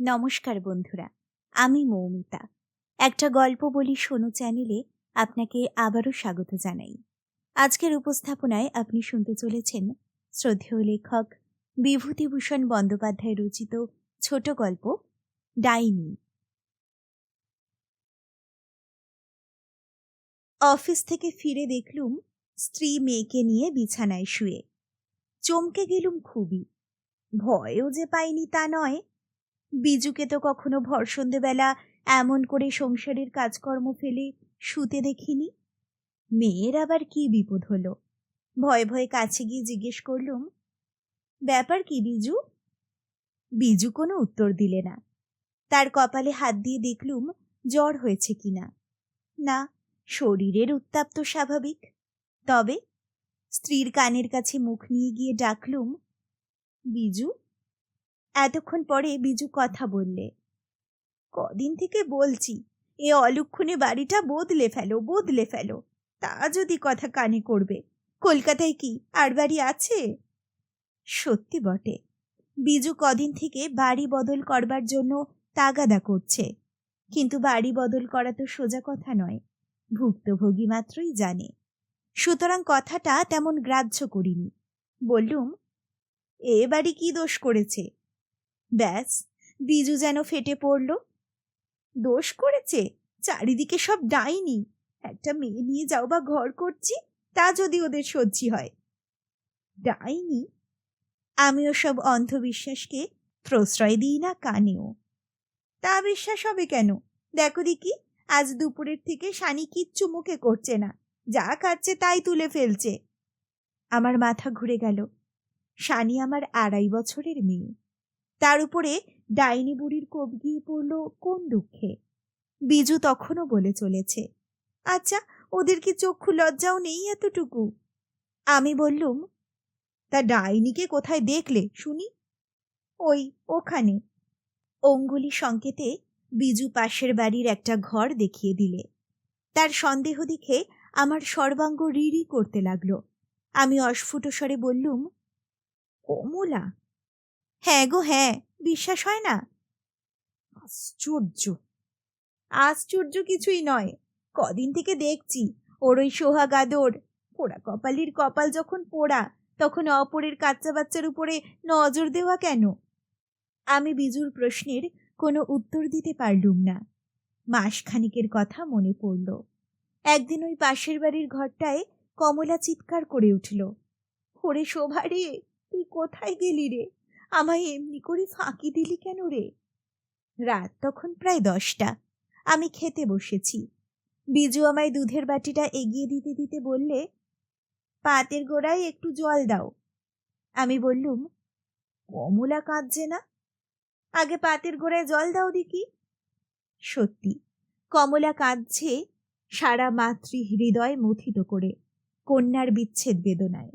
নমস্কার বন্ধুরা, আমি মৌমিতা। একটা গল্প বলি শোনো চ্যানেলে, আপনাকে আবারও স্বাগত জানাই। আজকের উপস্থাপনায় আপনি শুনতে চলেছেন শ্রদ্ধেয় লেখক বিভূতিভূষণ বন্দ্যোপাধ্যায় রচিত ছোট গল্প, ডাইনি। অফিস থেকে ফিরে দেখলুম স্ত্রী মেয়েকে নিয়ে বিছানায় শুয়ে। চমকে গেলুম খুবই। ভয়ও যে পাইনি তা নয় বিজুকে তো কখনো ভর সন্ধেবেলা এমন করে সংসারের কাজকর্ম ফেলে শুতে দেখিনি। মেয়ের আবার কি বিপদ হলো? ভয়ে ভয়ে কাছে গিয়ে জিজ্ঞেস করলুম, ব্যাপার কি বিজু? বিজু কোনো উত্তর দিলে না। তার কপালে হাত দিয়ে দেখলুম জ্বর হয়েছে কিনা না, শরীরের উত্তাপ তো স্বাভাবিক। তবে স্ত্রীর কানের কাছে মুখ নিয়ে গিয়ে ডাকলুম, বিজু এতক্ষণ পরে বিজু কথা বললে। কদিন থেকে বলছি, এ অলক্ষণে বাড়িটা বদলে ফেলো বদলে ফেলো। তা যদি কথা কানে করবে। কলকাতায় কি আর বাড়ি আছে? সত্যি বটে। বিজু কদিন থেকে বাড়ি বদল করবার জন্য তাগাদা করছে। কিন্তু বাড়ি বদল করা তো সোজা কথা নয়। ভুক্তভোগী মাত্রই জানে। সুতরাং কথাটা তেমন গ্রাহ্য করিনি। বললুম, এ বাড়ি কি দোষ করেছে? ব্যাস, বিজু যেন ফেটে পড়ল। দোষ করেছে? চারিদিকে সব ডাইনি। একটা মেয়ে নিয়ে যাও বা ঘর করছি, তা যদি ওদের সহ্যি হয়। ডাইনি? আমিও সব অন্ধবিশ্বাসকে প্রশ্রয় দিই না কানেও। তা বিশ্বাস হবে কেন? দেখো দেখি, আজ দুপুরের থেকে শানি কিচ্ছু মুখে করছে না। যা খাচ্ছে তাই তুলে ফেলছে। আমার মাথা ঘুরে গেল। শানি আমার আড়াই বছরের মেয়ে। তার উপরে ডাইনি বুড়ির কোপ গিয়ে পড়ল কোন দুঃখে। বিজু তখনও বলে চলেছে আচ্ছা ওদের কি চক্ষু লজ্জাও নেই এতটুকু? আমি বললুম, তা ডাইনিকে কোথায় দেখলে, শুনি? ওই ওখানে। অঙ্গুলি সংকেতে বিজু পাশের বাড়ির একটা ঘর দেখিয়ে দিলে। তার সন্দেহ দেখে আমার সর্বাঙ্গ রিরি করতে লাগল। আমি অস্ফুট স্বরে বললুম, কমলা হ্যাঁ গো হ্যাঁ বিশ্বাস হয় না। আশ্চর্য। আশ্চর্য কিছুই নয়। কদিন থেকে দেখছি, ওর ওই সোহাগাদর পোড়া কপালির কপাল যখন পোড়া, তখন অপরের কাচ্চা বাচ্চার উপরে নজর দেওয়া কেন? আমি বিজুর প্রশ্নের কোনো উত্তর দিতে পারলুম না। মাসখানিকের কথা মনে পড়ল। একদিন ওই পাশের বাড়ির ঘরটায় কমলা চিৎকার করে উঠল। ওরে শোভা রে, তুই কোথায় গেলি রে? আমায় এমনি করে ফাঁকি দিলি কেন রে? রাত তখন প্রায় দশটা। আমি খেতে বসেছি। বিজু আমায় দুধের বাটিটা এগিয়ে দিতে দিতে বললে, পাতের গোড়ায় একটু জল দাও। আমি বললুম, কমলা কাঁদছে না? আগে পাতের গোড়ায় জল দাও দেখি। সত্যি, কমলা কাঁদছে সারা মাতৃ হৃদয় মথিত করে, কন্যার বিচ্ছেদ বেদনায়।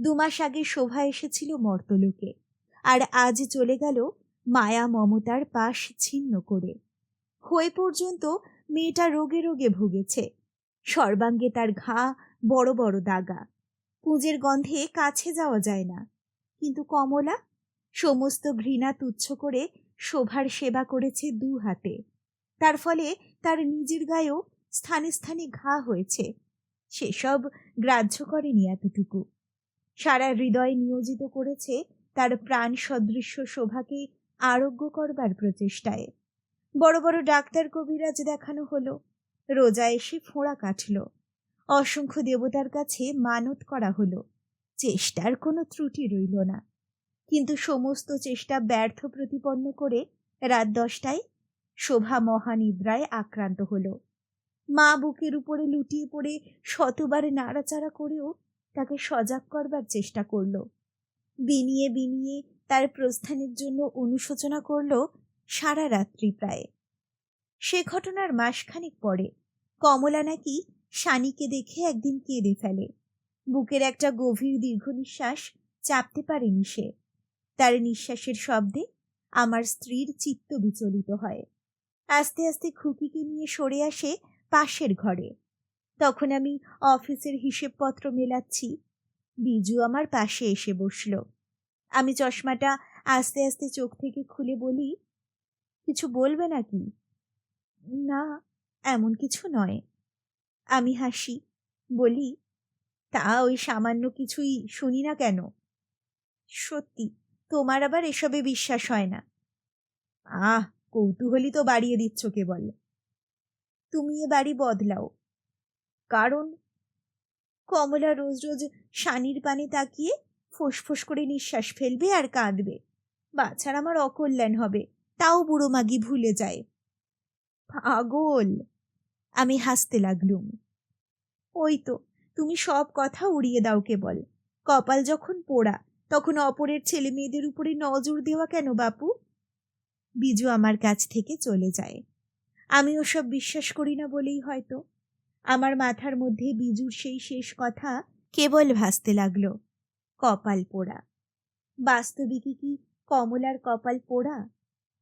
দুমাস আগে শোভা এসেছিল মর্তলোকে। আর আজ চলে গেল মায়া মমতার পাশ ছিন্ন করে। হয়ে পর্যন্ত মেয়েটা রোগে রোগে ভুগেছে। সর্বাঙ্গে তার ঘা, বড় বড় দাগা। পুঁজের গন্ধে কাছে যাওয়া যায় না। কিন্তু কমলা সমস্ত ঘৃণা তুচ্ছ করে শোভার সেবা করেছে দু হাতে। তার ফলে তার নিজের গায়েও স্থানে স্থানে ঘা হয়েছে। সেসব গ্রাহ্য করেনি এতটুকু। সারা হৃদয় নিয়োজিত করেছে তার প্রাণ সদৃশ্য শোভাকে আরোগ্য করবার প্রচেষ্টায়। বড় বড় ডাক্তার কবিরাজ দেখানো হলো। রোজা এসে ফোঁড়া কাটল। অসংখ্য দেবতার কাছে মানত করা হলো। চেষ্টার কোনো ত্রুটি রইল না। কিন্তু সমস্ত চেষ্টা ব্যর্থ প্রতিপন্ন করে রাত দশটায় শোভা মহানিদ্রায় আক্রান্ত হলো। মা বুকের উপরে লুটিয়ে পড়ে শতবার নাড়াচাড়া করেও তাকে সজাগ করবার চেষ্টা করল। বিনিয়ে বিনিয়ে তার প্রস্থানের জন্য অনুশোচনা করল সারা রাত্রি প্রায়। সে ঘটনার মাসখানেক পরে কমলা নাকি শানিকে দেখে একদিন কেঁদে ফেলে। বুকের একটা গভীর দীর্ঘ নিঃশ্বাস চাপতে পারেনি সে। তার নিঃশ্বাসের শব্দে আমার স্ত্রীর চিত্ত বিচলিত হয়। আস্তে আস্তে খুকিকে নিয়ে সরে আসে পাশের ঘরে। তখন আমি অফিসের হিসেবপত্র মেলাচ্ছি। বিজু আমার পাশে এসে বসল। আমি চশমাটা আস্তে আস্তে চোখ থেকে খুলে বলি, কিছু বলবে নাকি? না, এমন কিছু নয়। আমি হাসি, বলি, তা ওই সামান্য কিছুই শুনি না কেন? সত্যি, তোমার আবার এসবে বিশ্বাস হয় না? আহ, কৌতূহলী তো বাড়িয়ে দিচ্ছ কেবল। তুমি এ বাড়ি বদলাও। কারণ কমলা রোজ রোজ সানির পানে তাকিয়ে ফোঁস করে নিঃশ্বাস ফেলবে আর কাঁদবে। বাছার আমার অকল্যাণ হবে, তাও বুড়ো মাগি ভুলে যায়। পাগল! আমি হাসতে লাগলুম। ওই তো, তুমি সব কথা উড়িয়ে দাও কেবল। কপাল যখন পোড়া, তখন অপরের ছেলে মেয়েদের উপরে নজর দেওয়া কেন বাপু? বিজু আমার কাছ থেকে চলে যায়। আমি ওসব বিশ্বাস করি না বলেই হয়তো। আমার মাথার মধ্যে বিজুর সেই শেষ কথা কেবল ভাসতে লাগল, কপাল পোড়া। বাস্তবিকই কি কমলার কপাল পোড়া?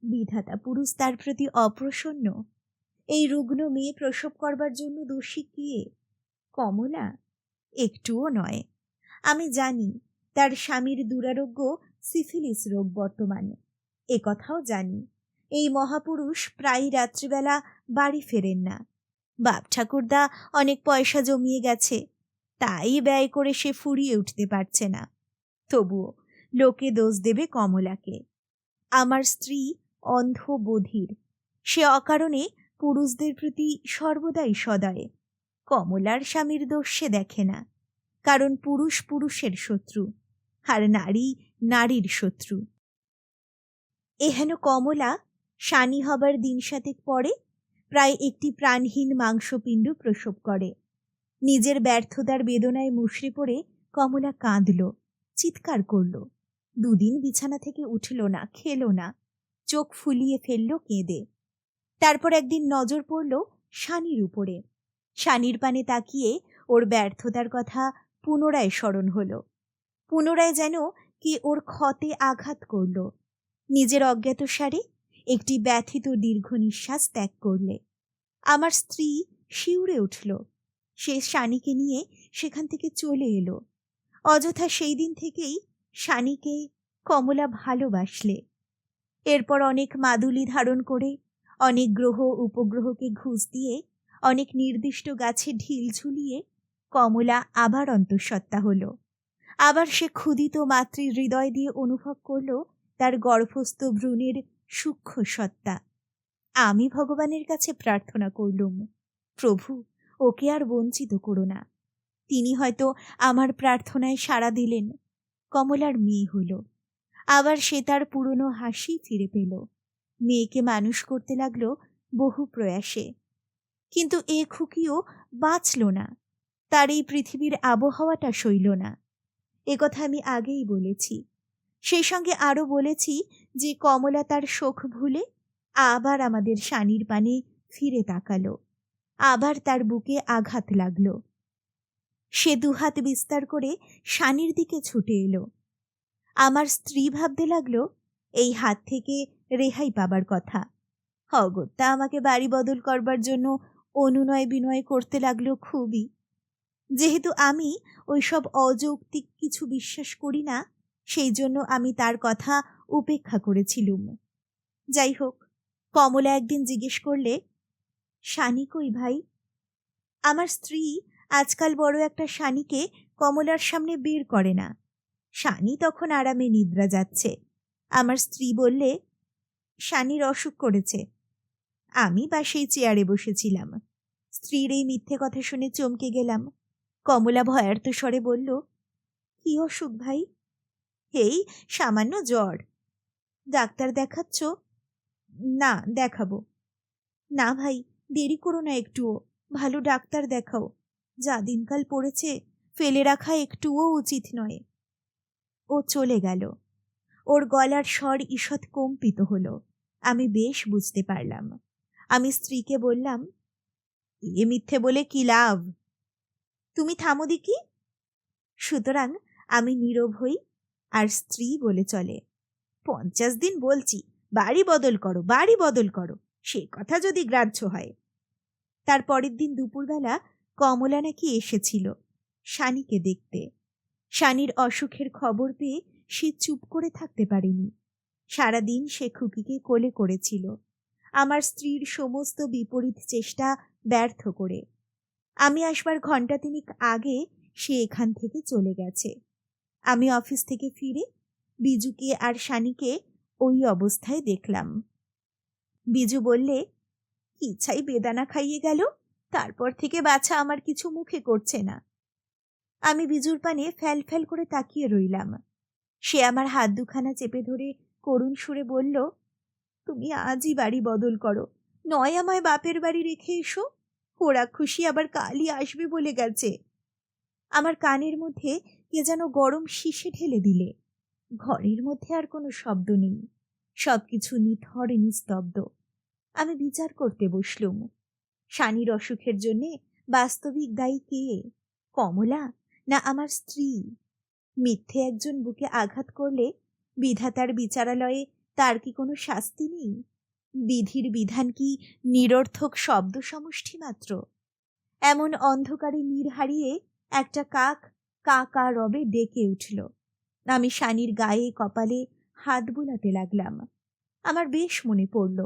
বিধাতা পুরুষ তার প্রতি অপ্রসন্ন। এই রুগ্ন মেয়ে প্রসব করবার জন্য দোষী কে? কমলা? একটুও নয়। আমি জানি তার স্বামীর দুরারোগ্য সিফিলিস রোগ বর্তমানে। এ কথাও জানি। এই মহাপুরুষ প্রায় রাত্রিবেলা বাড়ি ফেরেন না। বাপ ঠাকুরদা অনেক পয়সা জমিয়ে গেছে, তাই ব্যয় করে সে ফুরিয়ে উঠতে পারছে না। তবুও লোকে দোষ দেবে কমলাকে। আমার স্ত্রী অন্ধ বধির সে অকারণে পুরুষদের প্রতি সর্বদাই সদয়। কমলার স্বামীর দোষ সে দেখে না, কারণ পুরুষ পুরুষের শত্রু, আর নারী নারীর শত্রু। এহেন কমলা সানি হবার দিন সাতেক পরে প্রায় একটি প্রাণহীন মাংসপিণ্ড প্রসব করে। নিজের ব্যর্থতার বেদনায় মুশড়ে পড়ে কমলা কাঁদল, চিৎকার করল। দুদিন বিছানা থেকে উঠল না, খেল না। চোখ ফুলিয়ে ফেলল, কেঁদে। তারপর একদিন নজর পড়ল শানির উপরে। শানির পানে তাকিয়ে ওর ব্যর্থতার কথা পুনরায় স্মরণ হল। পুনরায় যেন কি ওর ক্ষতে আঘাত করল। নিজের অজ্ঞাতসারে একটি ব্যথিত দীর্ঘ নিঃশ্বাস ত্যাগ করলে। আমার স্ত্রী শিউরে উঠল। সে শানিকে নিয়ে সেখান থেকে চলে এলো। অযথা সেই দিন থেকেই শানিকে কমলা ভালোবাসলে। এরপর অনেক মাদুলি ধারণ করে, অনেক গ্রহ উপগ্রহকে ঘুষ দিয়ে, অনেক নির্দিষ্ট গাছে ঢিল ঝুলিয়ে কমলা আবার অন্তঃসত্ত্বা হল। আবার সে ক্ষুদিত মাতৃ হৃদয় দিয়ে অনুভব করল, তার গর্ভস্থ ভ্রূণের সূক্ষ্ম সত্তা। আমি ভগবানের কাছে প্রার্থনা করলুম, প্রভু, ওকে আর বঞ্চিত করো না। তিনি হয়তো আমার প্রার্থনায় সাড়া দিলেন, কমলার মেয়ে হল আবার সে তার পুরনো হাসি ফিরে পেল। মেয়েকে মানুষ করতে লাগল বহু প্রয়াসে। কিন্তু এ খুকিও বাঁচল না। তার এই পৃথিবীর আবহাওয়াটা সইল না। এ কথা আমি আগেই বলেছি। সেই সঙ্গে আরও বলেছি যে কমলা তার শোক ভুলে আবার আমাদের শানির পানে ফিরে তাকালো। আবার তার বুকে আঘাত লাগল। সে দুহাত বিস্তার করে শানির দিকে ছুটে এলো। আমার স্ত্রী ভাবতে লাগল, এই হাত থেকে রেহাই পাবার কথা। অগত্যা আমাকে বাড়ি বদল করবার জন্য অনুনয় বিনয় করতে লাগল খুবই। যেহেতু আমি ওইসব অযৌক্তিক কিছু বিশ্বাস করি না সেই জন্য আমি তার কথা উপেক্ষা করেছিলুম। যাই হোক, কমলা একদিন জিজ্ঞেস করলে, শানি কই ভাই? আমার স্ত্রী আজকাল বড় একটা শানিকে কমলার সামনে বের করে না। শানি তখন আরামে নিদ্রা যাচ্ছে। আমার স্ত্রী বললে, শানির অসুখ করেছে। আমি বা সেই চেয়ারে বসেছিলাম। স্ত্রীর এই মিথ্যে কথা শুনে চমকে গেলাম। কমলা ভয়ার্থ স্বরে বলল, কি অসুখ ভাই? এই সামান্য জ্বর। ডাক্তার দেখাচ্ছ? না, দেখাবো। না ভাই, দেরি করো না একটুও। ভালো ডাক্তার দেখাও। যা দিনকাল পড়েছে, ফেলে রাখা একটুও উচিত নয়। ও চলে গেল। ওর গলার স্বর ঈষৎ কম্পিত হলো। আমি বেশ বুঝতে পারলাম। আমি স্ত্রীকে বললাম, এ মিথ্যে বলে কি লাভ? তুমি থামো দেখি। সুতরাং আমি নীরব হই আর স্ত্রী বলে চলে। পঞ্চাশ দিন বলছি, বাড়ি বদল করো, বাড়ি বদল করো, সে কথা যদি গ্রাহ্য হয়। তার পরের দিন দুপুরবেলা কমলা নাকি এসেছিল শানিকে দেখতে। শানির অসুখের খবর পেয়ে সে চুপ করে থাকতে পারেনি। সারাদিন সে খুকিকে কোলে করেছিল। আমার স্ত্রীর সমস্ত বিপরীত চেষ্টা ব্যর্থ করে। আমি আসবার ঘণ্টা তিনিক আগে সে এখান থেকে চলে গেছে। আমি অফিস থেকে ফিরে বিজুকে আর শানিকে ওই অবস্থায় দেখলাম। বিজু বললে, ইচ্ছাই বেদানা খাইয়ে গেল, তারপর থেকে বাছা আমার কিছু মুখে করছে না। আমি বিজুর পানে ফ্যাল ফ্যাল করে তাকিয়ে রইলাম। সে আমার হাত দুখানা চেপে ধরে করুণ সুরে বলল, তুমি আজই বাড়ি বদল করো, নয় আমায় বাপের বাড়ি রেখে এসো, ওরা খুশি আবার কালই আসবে বলে গেছে। আমার কানের মধ্যে কে যেন গরম শিশে ঢেলে দিলে। ঘরের মধ্যে আর কোনো শব্দ নেই। সবকিছু নিথর নিস্তব্ধ। আমি বিচার করতে বসলুম। শানির অসুখের জন্যে বাস্তবিক দায়ী কে? কমলা না আমার স্ত্রী? মিথ্যে একজন বুকে আঘাত করলে বিধাতার বিচারালয়ে তার কি কোনো শাস্তি নেই? বিধির বিধান কি নিরর্থক শব্দ সমষ্টি মাত্র? এমন অন্ধকারে নীর হারিয়ে একটা কাক কা কা রবে ডেকে উঠল। আমি শানির গায়ে কপালে হাত বোলাতে লাগলাম। আমার বেশ মনে পড়ল,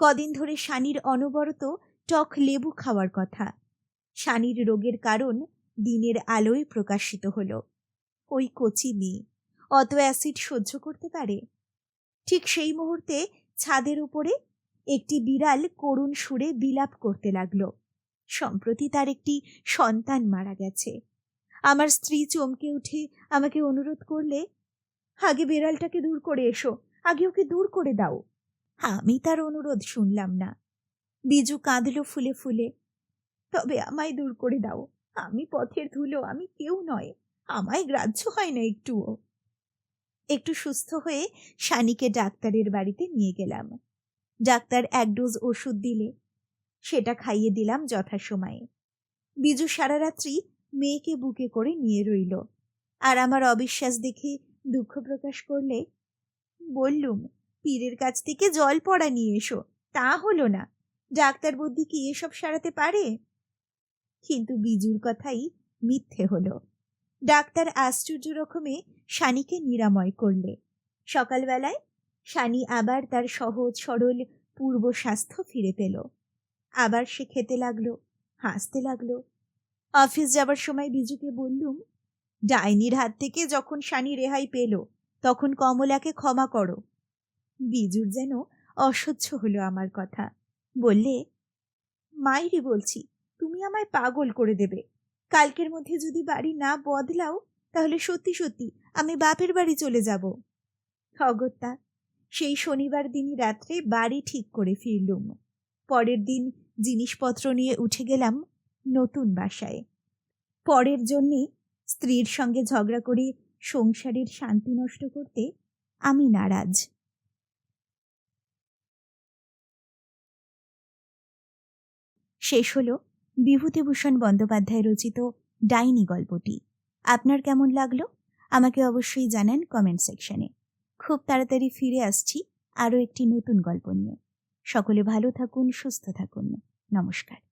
কদিন ধরে শানির অনবরত টক লেবু খাওয়ার কথা। শানির রোগের কারণ দিনের আলোয় প্রকাশিত হল। ওই কচি মেয়ে অত অ্যাসিড সহ্য করতে পারে? ঠিক সেই মুহূর্তে ছাদের উপরে একটি বিড়াল করুণ সুরে বিলাপ করতে লাগল। সম্প্রতি তার একটি সন্তান মারা গেছে। আমার স্ত্রী চমকে উঠে আমাকে অনুরোধ করলে, আগে বিড়ালটাকে দূর করে এসো, আগে ওকে দূর করে দাও। আমি তার অনুরোধ শুনলাম না। বিজু কাঁদলো ফুলে ফুলে। তবে আমায় দূর করে দাও, আমি পথের ধুলো, আমি কেউ নয়, আমায় গ্রাহ্য হয় না একটুও। একটু সুস্থ হয়ে শানিকে ডাক্তারের বাড়িতে নিয়ে গেলাম। ডাক্তার এক ডোজ ওষুধ দিলে, সেটা খাইয়ে দিলাম যথাসময়ে। বিজু সারা রাত্রি মেয়েকে বুকে করে নিয়ে রইল। আর আমার অবিশ্বাস দেখে দুঃখ প্রকাশ করলে, বললুম, পীরের কাছ থেকে জল পড়া নিয়ে এসো, তা হলো না। ডাক্তার বুদ্ধি কি এসব সারাতে পারে? কিন্তু বিজুর কথাই মিথ্যে হলো। ডাক্তার আশ্চর্য রকমে শানিকে নিরাময় করলে। সকালবেলায় শানি আবার তার সহজ সরল পূর্ব স্বাস্থ্য ফিরে পেল। আবার সে খেতে লাগল, হাসতে লাগল অফিস যাবার সময় বিজুকে বললুম, ডাইনির হাত থেকে যখন শানি রেহাই পেল, তখন কমলাকে ক্ষমা করো। বিজুর যেন অসহ্য হলো আমার কথা। বললে, মাইরি বলছি, তুমি আমায় পাগল করে দেবে। কালকের মধ্যে যদি বাড়ি না বদলাও, তাহলে সত্যি সত্যি আমি বাপের বাড়ি চলে যাব। অগত্যা, সেই শনিবার দিনই রাত্রে বাড়ি ঠিক করে ফিরলুম। পরের দিন জিনিসপত্র নিয়ে উঠে গেলাম নতুন বাসায়। পরের জন্যে স্ত্রীর সঙ্গে ঝগড়া করে সংসারের শান্তি নষ্ট করতে আমি নারাজ। শেষ হলো বিভূতিভূষণ বন্দ্যোপাধ্যায় রচিত ডাইনি গল্পটি। আপনার কেমন লাগল? আমাকে অবশ্যই জানান কমেন্ট সেকশনে। খুব তাড়াতাড়ি ফিরে আসছি আরও একটি নতুন গল্প নিয়ে। সকলে ভালো থাকুন, সুস্থ থাকুন। নমস্কার।